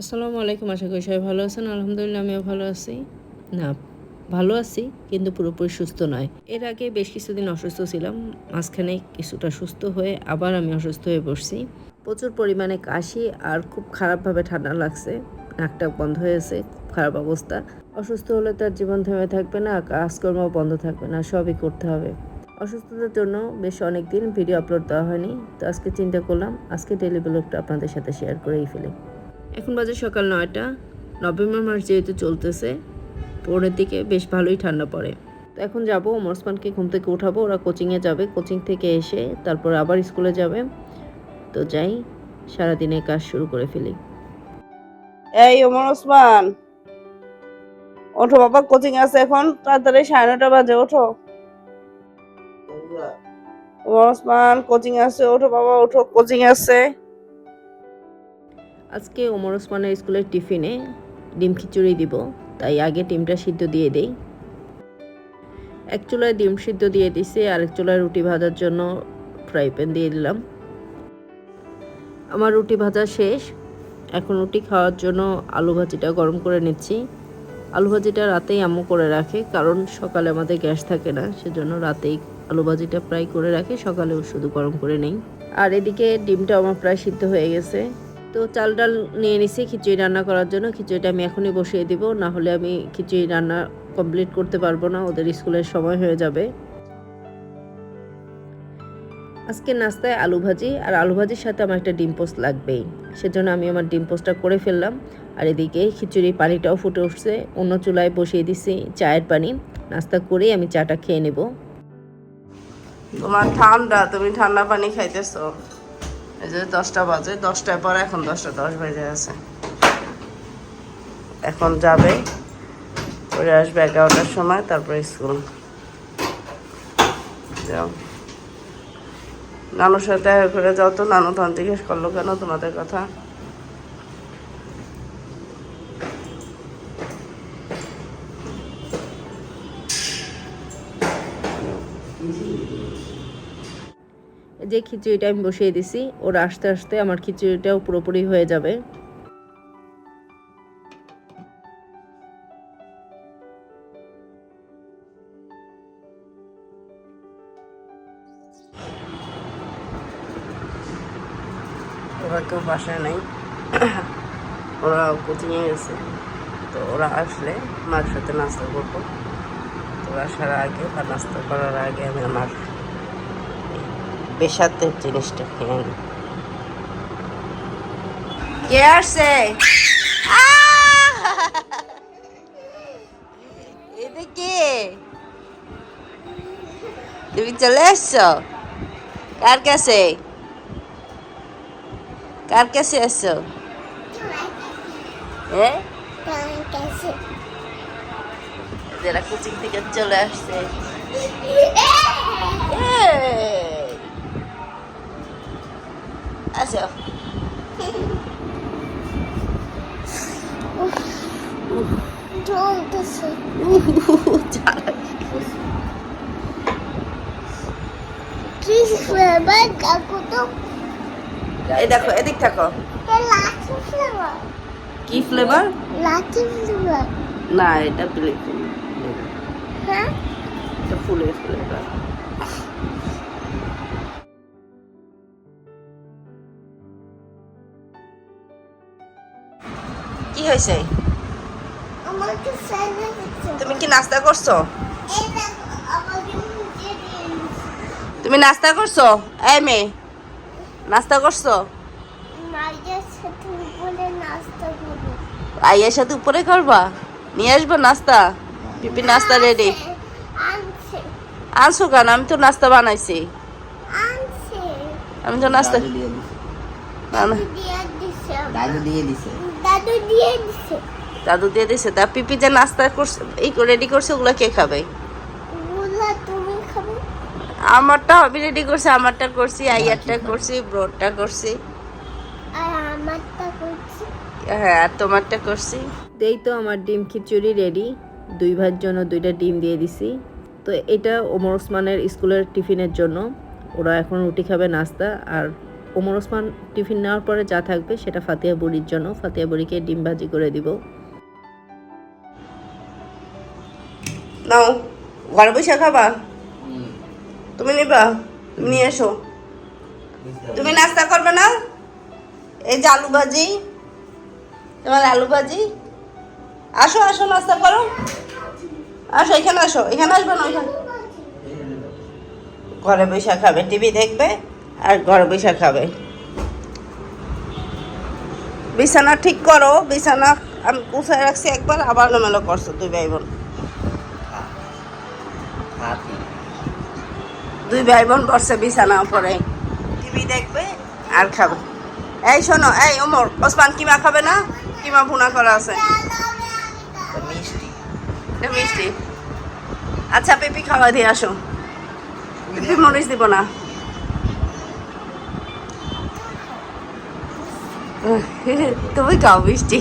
আসসালামু আলাইকুম, আশা করি সবাই ভালো আছেন। আলহামদুলিল্লাহ, আমিও ভালো আছি। না, ভালো আছি, কিন্তু পুরোপুরি সুস্থ নয়। এর আগে বেশ কিছুদিন অসুস্থ ছিলাম, মাঝখানে কিছুটা সুস্থ হয়ে আবার আমি অসুস্থ হয়ে বসছি প্রচুর পরিমাণে কাশি আর খুব খারাপভাবে ঠান্ডা লাগছে নাকটা বন্ধ হয়েছে, খুব খারাপ অবস্থা। অসুস্থ হলে তার জীবন থেমে থাকবে না কাজকর্ম বন্ধ থাকবে না, সবই করতে হবে। অসুস্থতার জন্য বেশ অনেক দিন ভিডিও আপলোড দেওয়া হয়নি, তো আজকে চিন্তা করলাম, আজকে ডেলি ব্লগটা আপনাদের সাথে শেয়ার করেই ফেলি। এখন বাজে সকাল নয়টা। নভেম্বর মাস যেহেতু চলতেছে পরের দিকে বেশ ভালোই ঠান্ডা পড়ে। তো এখন যাব, ওমরসমানকে ঘুম থেকে উঠাবো, ওরা কোচিংয়ে যাবে। কোচিং থেকে এসে তারপর আবার স্কুলে যাবে। তো যাই সারাদিনে কাজ শুরু করে ফেলি। এই ওমর ওসমান ওঠো বাবা, কোচিং আছে এখন? তাড়াতাড়ি সাড়ে নটা বাজে, ওঠো। ওমর ওসমান কোচিং আছে, ওঠো বাবা, ওঠো, কোচিং আছে। আজকে ওমর ওসমানের স্কুলের টিফিনে ডিম খিচুড়ি দিব, তাই আগে ডিমটা সিদ্ধ দিয়ে দেই। এক চুলায় ডিম সিদ্ধ দিয়ে দিছি আরেক চুলায় রুটি ভাজার জন্য ফ্রাই প্যান দিয়ে দিলাম। আমার রুটি ভাজা শেষ। এখন রুটি খাওয়ার জন্য আলু ভাজিটা গরম করে নিচ্ছি। আলু ভাজিটা রাতেই আম্মু করে রাখে, কারণ সকালে আমাদের গ্যাস থাকে না, সেজন্য রাতেই আলু ভাজিটা প্রায় করে রাখে সকালেও শুধু গরম করে নেই। আর এদিকে ডিমটা আমার প্রায় সিদ্ধ হয়ে গেছে। তো চাল ডাল নিয়ে নিছি খিচুড়ি রান্না করার জন্য। খিচুড়িটা আমি এখনই বসিয়ে দিব, না হলে আমি খিচুড়ি রান্না কমপ্লিট করতে পারব না, ওদের স্কুলের সময় হয়ে যাবে। আজকে নাস্তায় আলু ভাজি, আর আলু ভাজির সাথে আমার একটা ডিম পোস্ট লাগবেই। সেজন্য আমি আমার ডিম পোস্টটা করে ফেললাম, আর এদিকে খিচুড়ি পানিটাও ফুটে উঠছে। অন্য চুলায় বসিয়ে দিছি চায়ের পানি। নাস্তা করেই আমি চাটা খেয়ে নেব। তোমার ঠান্ডা, তুমি ঠান্ডা পানি খাইতেছো। এই যে দশটা বাজে দশটায় পর এখন দশটা, দশ বাজে আছে এখন যাবে, পরে আসবে এগারোটার সময়, তারপরে স্কুল। যাও। নানুর সাথে করে যাও তো, নানু তখন জিজ্ঞেস করল, কেন তোমাদের কথা? যে খিচুড়িটা আমি বসিয়ে দিছি, ওরা আস্তে আস্তে আমার খিচুড়িটাও পুরোপুরি হয়ে যাবে। ওরা কেউ বাসায় নেই। ওরা কোচিংয়ে গেছে। তো ওরা আসলে মার সাথে নাস্তা করব। তো ওরা আসার আগে বা নাস্তা করার আগে আমি আমার পেশাতের জিনিসটা খেয়ে নিই কে আসছে? এদিকে তুমি চলে আসছো? কার কাছে? কার কাছে আসছো? হ্যাঁ যারা কোচিং থেকে চলে আসছে। আসো উহ, জ্বালা। কি ফ্লেভার কাকু তো এই দেখো এদিক থাকো ফ্লেভার কি ফ্লেভার লাচি ফ্লেভার না এটা ব্ল্যাক হ্যাঁ এটা ফুলের ফ্লেভার হয়েছে? তুমি কি নাস্তা করছ। তুমি নাস্তা করছ? এই মেয়ে নাস্তা করছ? মায়ের সাথে উপরে আইয়ের সাথে উপরে করবা? নিয়ে আসব নাস্তা? পিপি নাস্তা রেডি আনছো। কেন? আমি তো নাস্তা বানাইছি। আমি তো নাস্তা দিয়ে দিছে। দাদু দিয়ে দিছে। দাদু দিয়ে দিছে। তা পিপি যে নাস্তা করছে এই রেডি করছে ওগুলো কে খাবে? তুমি খাবে। আমারটা আমি রেডি করছি আমারটা করছি আইয়ারটা করছি ব্রোডটা করছি। আর আমারটা করছি। হ্যাঁ আর তোমারটা করছি। দেই তো আমার ডিম খিচুড়ি রেডি দুই ভাইয়ের জন্য দুইটা ডিম দিয়ে দিছি। তো এটা ওমর ওসমানের স্কুলের টিফিনের জন্য। ওরা এখন রুটি খাবে নাস্তা আর ওমর ওসমান টিফিন নেওয়ার পরে যা থাকবে সেটা ফাতিয়া বুড়ির জন্য। ফাতিয়া বুড়িকে ডিম ভাজি করে দিব। নাও ঘরে বসে খাবা? তুমি নিবা তুমি নিয়ে এসো। তুমি নাস্তা করবে না? এই যে আলু ভাজি তোমার আলু ভাজি। আসো আসো নাস্তা করো। আসো এখানে আসো এখানে আসবে না? ওইখানে ঘরে বসে খাবে টিভি দেখবে। আর ঘরে বসে খাবে। বিছানা ঠিক করো, বিছানা আমি গুছাই রাখছি একবার, আবার মেলো করছ দুই ভাই বোন দুই ভাই বোন বসছে বিছানা পরে টিভি দেখবে আর খাবে। এই শোনো, এই ওমর, ওসমান কিমা খাবে না? কিমা ভুনা করা আছে। এটা মিষ্টি। আচ্ছা পেপি খাওয়া দিয়ে আসো। পেপি মরিচ দিব না। তুমি খাও মিষ্টি।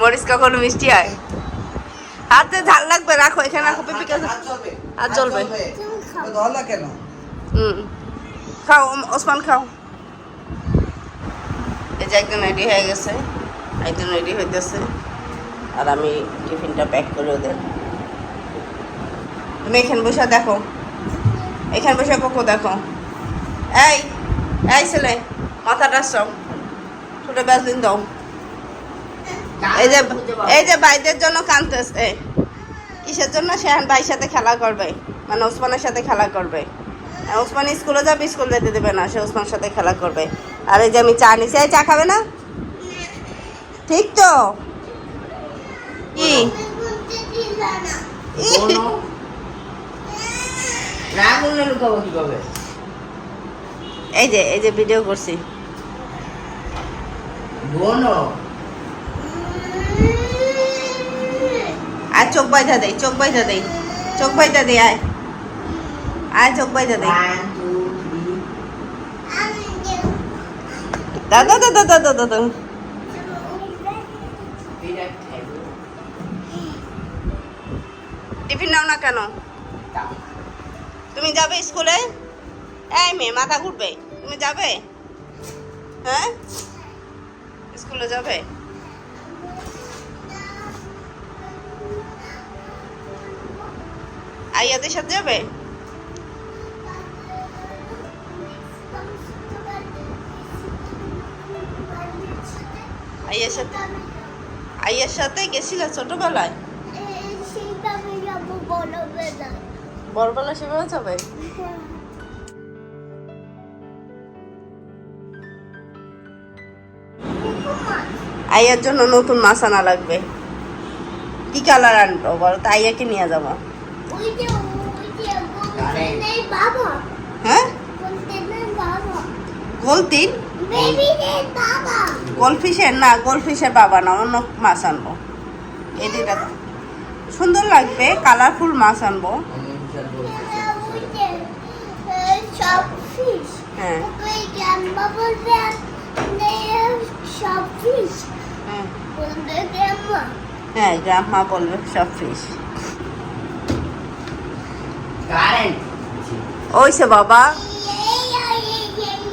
মরিচ কখনো মিষ্টি হয়? হাতে ঝাল লাগবে, রাখো, এখানে রাখো, পেপি হাত জ্বলবে। কেন খাও ওসমান খাও। এই যে একজন রেডি হয়ে গেছে। একজন রেডি হইতেছে। আর আমি টিফিনটা প্যাক করে ওদের তুমি এখানে বসে দেখো। এখানে বসে কোকো দেখো? এই এই ছেলে, মাথাটা সব ছোটো ব্যাসলিন দাও এই যে এই যে ভাইদের জন্য কানতেছে কিসের জন্য? এখন ভাইয়ের সাথে খেলা করবে। মানে ওসমানের সাথে খেলা করবে। ওসমান স্কুলে যাবে স্কুল যেতে দেবে না সে ওসমানের সাথে খেলা করবে। আর এই যে আমি চা নিছি চা খাবে না? ঠিক তো? কি? এই যে এই যে ভিডিও করছি। আর চোখ বাইধা দেই চোখ বাইধা দেই চোখ বাইধা দেই আয়। আয় চোখ বাইধা দেই দাদা দাদা দাদা দাদা টিফিন নাও না কেন? তুমি যাবে স্কুলে? এই মেয়ে মাথা ঘুরবে। তুমি যাবে? হ্যাঁ? স্কুলে যাবে? আইয়াদের সাথে যাবে? আইয়ার সাথে আইয়ার সাথে গেছিলা ছোটবেলায়? বড়বেলা সেভাবে যাবে? আইয়ার জন্য নতুন মাছ আনা লাগবে। কি কালার আনব বলো তো, আইয়াকে নিয়ে যাব। হ্যাঁ? বাবা গোল তিন বেবি বাবা গোলফিশের? না, গোলফিশের বাবা না, অন্য মাছ আনব। এই সুন্দর লাগবে কালারফুল মাছ আনব। হ্যাঁ। হ্যাঁ। গ্রাম্মা হ্যাঁ বলবে সব ফিশ ওই সে বাবা।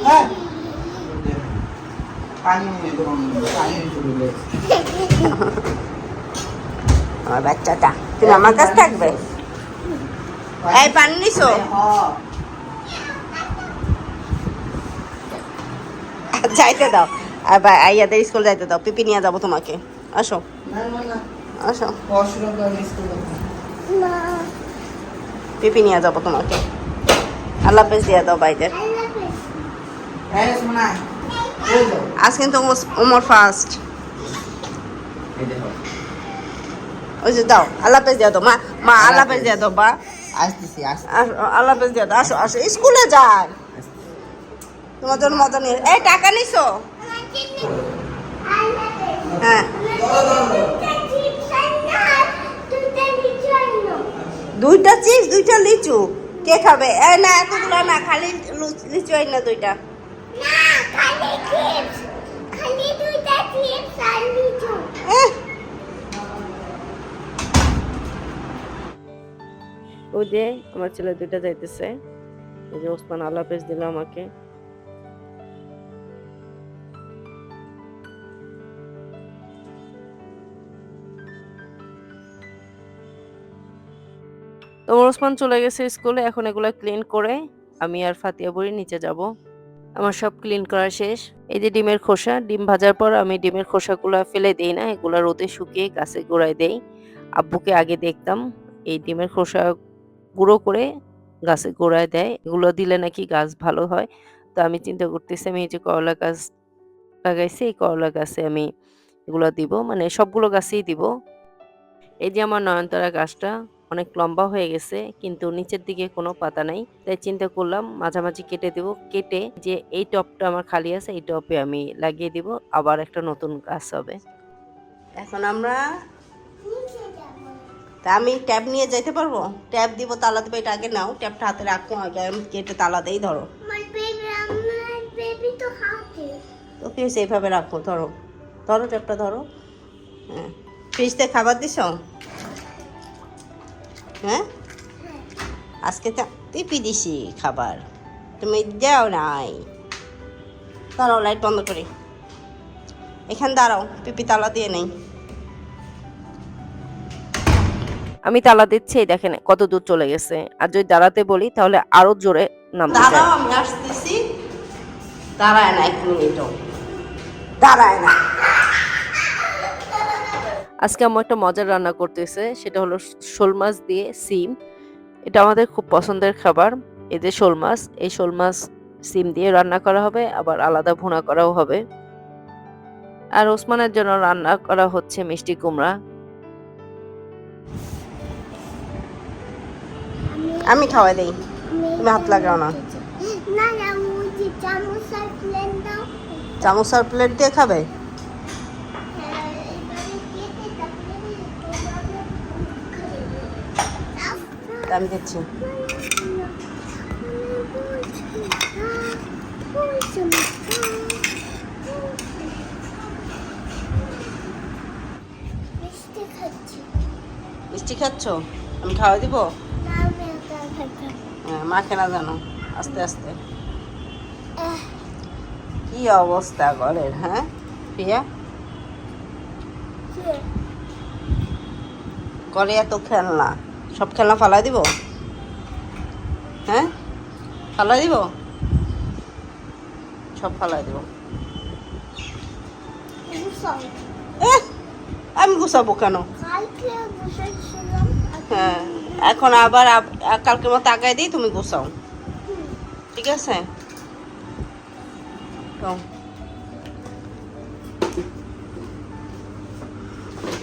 হ্যাঁ। আমার বাচ্চাটা তুমি আমার কাছে থাকবে? এই পানি নিছো? যাইতে দাও। আর বা- আইয়াদের স্কুল যাইতে দাও পিপি নিয়ে যাব তোমাকে। আসো। আসো। পিপি নিয়ে যাব তোমাকে। আল্লাহ হাফেজ দিয়ে দাও বাইদের হ্যাঁ আজ কিন্তু ওমর- ফার্স্ট। ওই যে দাও আল্লাহ হাফেজ দিয়ে দাও। মা মা আল্লাহ হাফেজ দিয়ে দাও বা আসতেছি আসতে আল্লাহ হাফেজ দিয়ে দাও। আসো আসো। স্কুলে যায় তোমার জন্য মজা নিয়ে এই টাকা নিছো? হ্যাঁ। দুইটা চিপস, দুইটা লিচু। কে খাবে? এ, না, এতগুলো না, খালি লিচু আই না দুইটা। ওই যে, আমার ছেলে দুইটা যাইতেছে। এই যে ওসমান, আল্লাহ দিল আমাকে। ওমর ওসমান চলে গেছে স্কুলে, এখন এগুলো ক্লিন করে আমি আর ফাতিয়া বুড়ি নিচে যাব। আমার সব ক্লিন করা শেষ। এই যে ডিমের খোসা, ডিম ভাজার পর আমি ডিমের খোসাগুলো ফেলে দিই না, এগুলো রোদে শুকিয়ে গাছে গোড়ায় দেই। আব্বুকে আগে দেখতাম, এই ডিমের খোসা গুঁড়ো করে গাছে গোড়ায় দেয়। এগুলো দিলে নাকি গাছ ভালো হয়। তো আমি চিন্তা করতেছি, আমি এই যে করলা গাছ লাগাইছি, এই করলা গাছে আমি এগুলো দিব মানে সবগুলো গাছেই দিব। এই যে আমার নয়নতারা গাছটা অনেক লম্বা হয়ে গেছে কিন্তু নিচের দিকে কোনো পাতা নাই। তাই চিন্তা করলাম মাঝামাঝি কেটে দেব। কেটে যে এই টপটা আমার খালি আছে এই টপে আমি লাগিয়ে দিব। আবার একটা নতুন গাছ হবে। এখন আমরা তা আমি ট্যাব নিয়ে যেতে পারব? ট্যাব দিব তালা দেবো এটা আগে নাও। ট্যাবটা হাতে রাখো আগে আমি কেটে তালা দেই ধরো। তো এইভাবে রাখো ধরো। ধরো ট্যাবটা ধরো। হ্যাঁ। ফ্রিজতে খাবার দিছ? হ্যাঁ? আজকে তো টিপি দিছি খাবার। তুমি যাও নাই। দাঁড়াও লাইট বন্ধ করি। এখানে দাঁড়াও পিপি তালা দিয়ে নেই। আমি তালা দিচ্ছি এই দেখেন কত দূর চলে গেছে। আর যদি দাঁড়াতে বলি তাহলে আরও জোরে নামতে চায়। দাঁড়াও আমি আসতেছি। দাঁড়ায় না এক মিনিটও। দাঁড়ায় না। আজকে আমার একটা মজার রান্না করতেছে সেটা হলো শোল মাছ দিয়ে সিম। এটা আমাদের খুব পছন্দের খাবার এই যে শোল মাছ এই শোল মাছ সিম দিয়ে রান্না করা হবে আবার আলাদা ভুনা করাও হবে। আর ওসমানের জন্য রান্না করা হচ্ছে মিষ্টি কুমড়া। আমি খাওয়াই দেই তুমি হাত লাগাও না। না না ওই যে চামচ আর প্লেন দাও। চামচ আর প্লেট দিয়ে খাবে হ্যাঁ, এবারে কেটে তারপরে তোমাকে খাইয়ে তা আমি দিচ্ছি। মিষ্টি খাচ্ছি। আমি খাওয়াই দিব? না আমি হ্যাঁ না জানো? আস্তে আস্তে। কি অবস্থা ঘরের হ্যাঁ? প্রিয়া? ঘরে এত খেলনা। সব খেলনা ফালাই দিব? হ্যাঁ? ফালাই দিব? সব ফালাই দিব। আমি গুছাবো কেন? হ্যাঁ এখন আবার আব- কালকের মতো আগায় দিই, তুমি গোছাও। ঠিক আছে?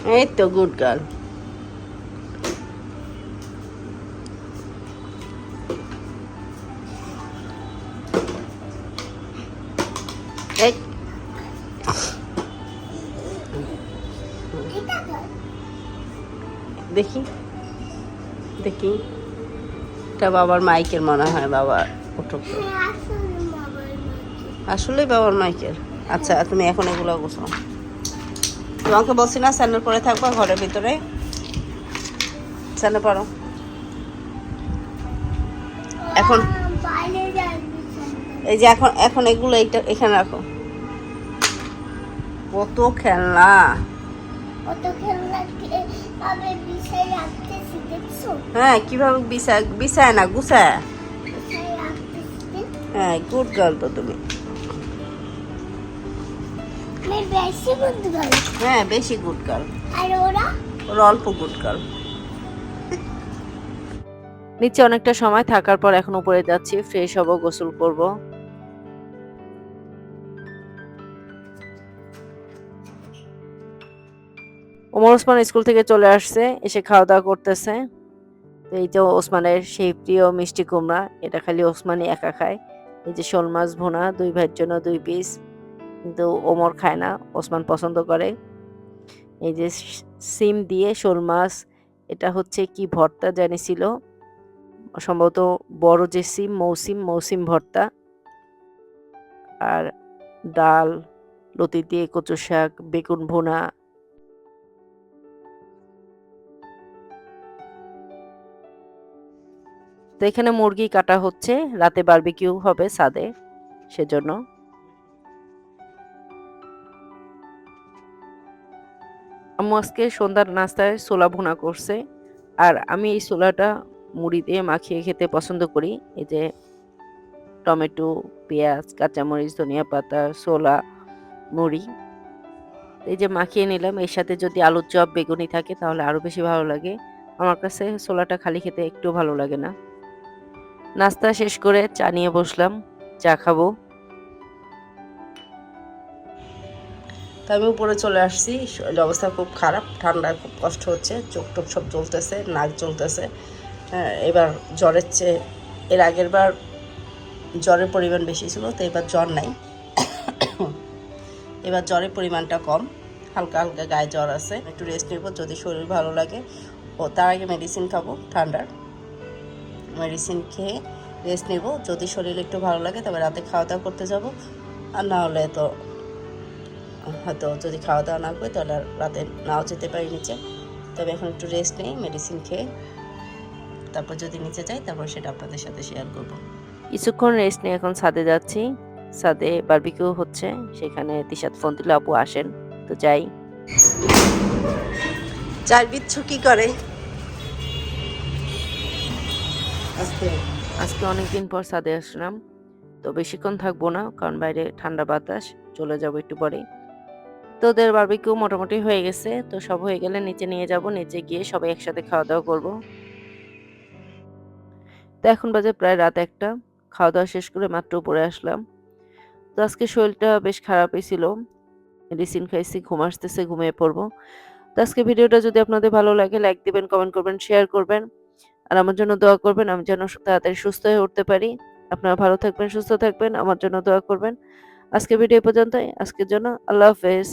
এই তো গুড গার্ল দেখি। দেখি। এটা বাবার মাইকের মনে হয় বাবার মাকে আসলে বাবার মাইকের। আচ্ছা তুমি এখন এগুলো গোছাও তোমাকে বলছি না, স্যান্ডেল পরে থাকব ঘরের ভিতরে। স্যান্ডেল পরো। এখন এই যে এখন এখন এগুলো এইটা, এখানে রাখো। কত খেলনা। কত খেলনাকে হ্যাঁ কীভাবে বিছায় বিছায় না গুছায়। হ্যাঁ গুড গার্ল তো তুমি। হ্যাঁ বেশি গুড গার্ল। আর ওরা? ওর অল্প গুড গার্ল। নিচে অনেকটা সময় থাকার পর এখন উপরে যাচ্ছি ফ্রেশ হব গোসল করব। ওমর ওসমান স্কুল থেকে চলে আসছে, এসে খাওয়া দাওয়া করতেছে এই তো ওসমানের সেই প্রিয় মিষ্টি কুমড়া, এটা খালি ওসমানই একা খায়। এই যে শোল মাছ ভোনা, দুই ভাইয়ের জন্য দুই পিস কিন্তু ওমর খায় না, ওসমান পছন্দ করে। এই যে সিম দিয়ে শোল মাছ, এটা হচ্ছে কি ভর্তা জানিছিল সম্ভবত বড় যে সিম, মৌসিম মৌসিম ভর্তা। আর ডাল, লতি দিয়ে কচু শাক, বেগুন ভুনা তো এখানে মুরগি কাটা হচ্ছে, রাতে বারবিকিউ হবে সাদে, সেজন্য। আম্মু আজকে সন্ধ্যার নাস্তায় ছোলা ভুনা করছে, আর আমি এই ছোলাটা মুড়ি দিয়ে মাখিয়ে খেতে পছন্দ করি। এই যে টমেটো, পেঁয়াজ, কাঁচামরিচ, ধনিয়া পাতা, ছোলা, মুড়ি। এই যে মাখিয়ে নিলাম, এর সাথে যদি আলুর চপ, বেগুনি থাকে তাহলে আরও বেশি ভালো লাগে। আমার কাছে ছোলাটা খালি খেতে একটু ভালো লাগে না। নাস্তা শেষ করে চা নিয়ে বসলাম, চা খাব। আমি উপরে চলে আসছি অবস্থা খুব খারাপ ঠান্ডায় খুব কষ্ট হচ্ছে, চোখ টোক সব জ্বলতেছে, নাক জ্বলতেছে। এবার জ্বরের চেয়ে, এর আগের বার জ্বরের পরিমাণ বেশি ছিল, তো এবার জ্বর নাই। এবার জ্বরের পরিমাণটা কম, হালকা হালকা গায়ে জ্বর আছে, একটু রেস্ট নেব, যদি শরীর ভালো লাগে। ও, তার আগে মেডিসিন খাব, ঠান্ডার। মেডিসিন খেয়ে রেস্ট নেব। যদি শরীর একটু ভালো লাগে তবে রাতে খাওয়া দাওয়া করতে যাব। আর না হলে তো হয়তো যদি খাওয়া দাওয়া না করি তাহলে আর রাতে নাও যেতে পারি নিচে। তবে এখন একটু রেস্ট নেই মেডিসিন খেয়ে তারপর যদি নিচে যাই তারপর সেটা আপনাদের সাথে শেয়ার করব। কিছুক্ষণ রেস্ট নিয়ে এখন ছাদে যাচ্ছি। ছাদে বারবিকিউ হচ্ছে সেখানে তিশাত ফোন দিলে আপু আসেন। তো যাই। চার বিচ্ছু কি করে? আজকে অনেকদিন পর ছাদে আসলাম। তো বেশিক্ষণ থাকব না, কারণ বাইরে ঠান্ডা বাতাস, চলে যাব একটু পরে তো ওদের বারবিকিউ মোটামুটি হয়ে গেছে, তো সব হয়ে গেলে নিচে নিয়ে যাব, নিচে গিয়ে সবাই একসাথে খাওয়া দাওয়া করব। তো এখন বাজে প্রায় রাত একটা খাওয়া দাওয়া শেষ করে মাত্র উপরে আসলাম। তো আজকে শরীরটা বেশ খারাপই ছিল, মেডিসিন খাইছি, ঘুম আসতেছে, ঘুমিয়ে পড়ব। তো আজকে ভিডিওটা যদি আপনাদের ভালো লাগে লাইক দিবেন কমেন্ট করবেন শেয়ার করবেন। আর আমার জন্য দোয়া করবেন, আমি যেন তাড়াতাড়ি সুস্থ হয়ে উঠতে পারি। আপনারা ভালো থাকবেন, সুস্থ থাকবেন, আমার জন্য দোয়া করবেন। আজকে ভিডিও পর্যন্তই। আজকের জন্য আল্লাহ হাফেজ।